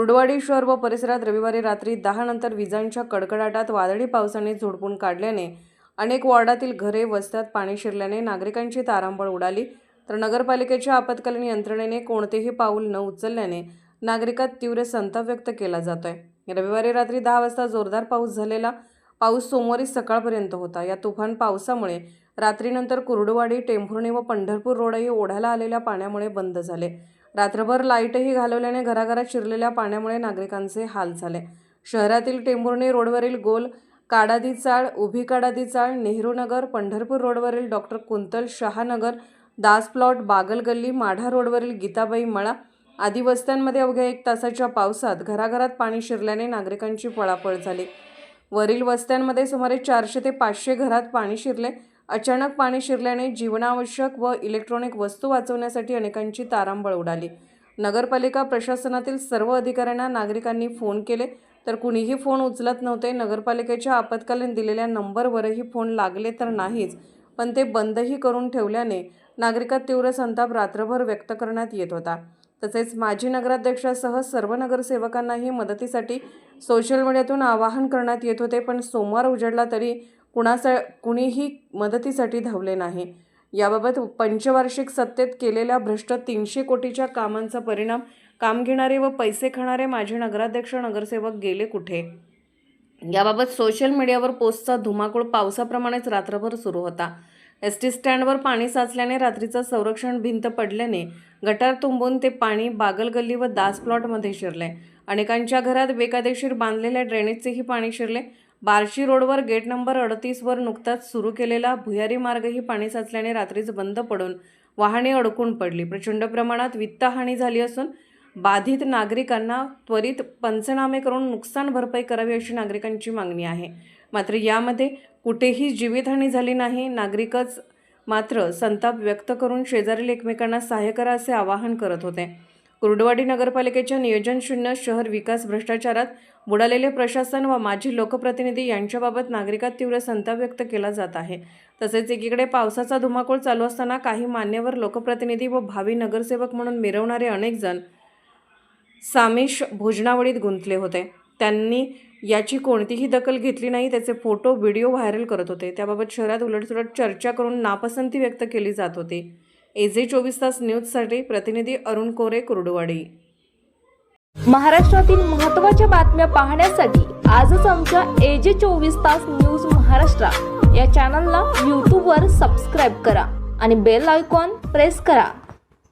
कुर्डवाडी शहर व परिसरात रविवारी रात्री दहा नंतर विजांच्या कडकडाटात वादळी पावसाने झोडपून काढल्याने अनेक वॉर्डातील घरे वस्त्यात पाणी शिरल्याने नागरिकांची तारांबळ उडाली. तर नगरपालिकेच्या आपत्कालीन यंत्रणेने कोणतेही पाऊल न उचलल्याने नागरिकात तीव्र संताप व्यक्त केला जातोय. रविवारी रात्री दहा वाजता जोरदार पाऊस झालेला. पाऊस सोमवारी सकाळपर्यंत होता. या तुफान पावसामुळे रात्रीनंतर कुर्डुवाडी टेंभुर्णी व पंढरपूर रोडही ओढ्याला आलेल्या पाण्यामुळे बंद झाले. रात्रभर लाईटही घालवल्याने घराघरात शिरलेल्या पाण्यामुळे नागरिकांचे हाल झाले. शहरातील टेंभुर्णी रोडवरील गोल काडादी चाळ उभी काडादी चाळ नेहरू नगर पंढरपूर रोडवरील डॉक्टर कुंतल शहानगर दास प्लॉट बागल गल्ली माढा रोडवरील गीताबाई मळा आदी वस्त्यांमध्ये अवघ्या एक तासाच्या पावसात घराघरात पाणी शिरल्याने नागरिकांची पळापळ झाली. वरील वस्त्यांमध्ये सुमारे चारशे ते पाचशे घरात पाणी शिरले. अचानक पाणी शिरल्याने जीवनावश्यक व इलेक्ट्रॉनिक वस्तू वाचवण्यासाठी अनेकांची तारांबळ उडाली. नगरपालिका प्रशासनातील सर्व अधिकाऱ्यांना नागरिकांनी फोन केले तर कुणीही फोन उचलत नव्हते. नगरपालिकेच्या आपत्कालीन दिलेल्या नंबरवरही फोन लागले तर नाहीच पण ते बंदही करून ठेवल्याने नागरिकात तीव्र संताप रात्रभर व्यक्त करण्यात येत होता. तसेच माजी नगराध्यक्षासह सर्व नगरसेवकांनाही मदतीसाठी सोशल मीडियातून आवाहन करण्यात येत होते पण सोमवार उजडला तरी कुणासा कुणीही मदतीसाठी धावले नाही. याबाबत पंचवार्षिक सत्तेत केलेल्या भ्रष्ट तीनशे कोटीच्या कामांचा परिणाम काम घेणारे व पैसे खाणारे माजी नगराध्यक्ष नगरसेवक गेले कुठे? याबाबत सोशल मीडियावर पोस्टचा धुमाकूळ पावसाप्रमाणेच रात्रभर सुरू होता. एस टी स्टँडवर पाणी साचल्याने रात्रीचं संरक्षण भिंत पडल्याने गटार तुंबून ते पाणी बागलगल्ली व दास प्लॉटमध्ये शिरले. अनेकांच्या घरात बेकायदेशीर बांधलेल्या ड्रेनेजचेही पाणी शिरले. बार्शी रोडवर गेट नंबर अडतीसवर नुकताच सुरू केलेला भुयारी मार्गही पाणी साचल्याने रात्रीच बंद पडून वाहने अडकून पडली. प्रचंड प्रमाणात वित्तहानी झाली असून बाधित नागरिकांना त्वरित पंचनामे करून नुकसान भरपाई करावी अशी नागरिकांची मागणी आहे. मात्र यामध्ये कुठेही जीवितहानी झाली नाही. नागरिकच मात्र संताप व्यक्त करून शेजारील एकमेकांना सहाय्य करा असे आवाहन करत होते. कुर्डवाडी नगरपालिकेच्या नियोजनशून्य शहर विकास भ्रष्टाचारात बुडालेले प्रशासन व माजी लोकप्रतिनिधी यांच्याबाबत नागरिकात तीव्र संताप व्यक्त केला जात आहे. तसेच एकीकडे पावसाचा धुमाकूळ चालू असताना काही मान्यवर लोकप्रतिनिधी व भावी नगरसेवक म्हणून मिरवणारे अनेक जण सामिष भोजनावळीत गुंतले होते. त्यांनी याची कोणतीही दखल घेतली नाही त्याचे फोटो व्हिडिओ व्हायरल करत होते. त्याबाबत शहरात उलटसुलट चर्चा करून नापसंती व्यक्त केली जात होती. एजे चोवीस तास न्यूजसाठी प्रतिनिधी अरुण कोरे कुर्डुवाडी. महाराष्ट्रातील महत्त्वाच्या बातम्या पाहण्यासाठी आजच आमच्या एजे चोवीस तास न्यूज महाराष्ट्र या चॅनलला यूट्यूबवर सबस्क्राईब करा आणि बेल आयकॉन प्रेस करा.